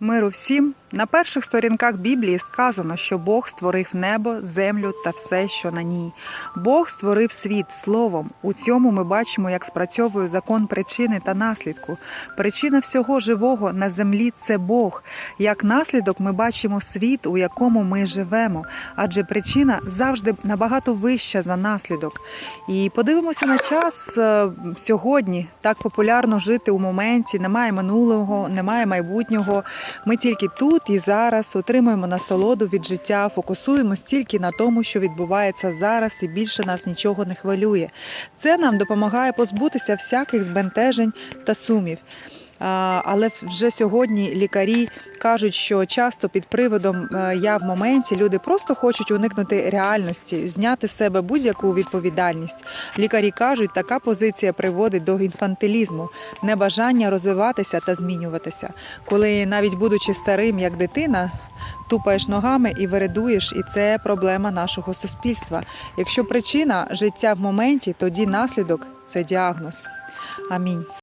Миру всім на перших сторінках Біблії сказано, що Бог створив небо, землю та все, що на ній. Бог створив світ словом. У цьому ми бачимо, як спрацьовує закон причини та наслідку. Причина всього живого на землі це Бог. Як наслідок, ми бачимо світ, у якому ми живемо, адже причина завжди набагато вища за наслідок. І подивимося на час е, сьогодні. Так популярно жити у моменті. Немає минулого, немає майбутнього. Ми тільки тут і зараз отримуємо насолоду від життя, фокусуємось тільки на тому, що відбувається зараз, і більше нас нічого не хвилює. Це нам допомагає позбутися всяких збентежень та сумів. Але вже сьогодні лікарі кажуть, що часто під приводом е, я в моменті люди просто хочуть уникнути реальності, зняти з себе будь-яку відповідальність. Лікарі кажуть, така позиція приводить до інфантилізму, небажання розвиватися та змінюватися. Коли навіть будучи старим як дитина, тупаєш ногами і вередуєш, і це проблема нашого суспільства. Якщо причина життя в моменті, тоді наслідок це діагноз. Амінь.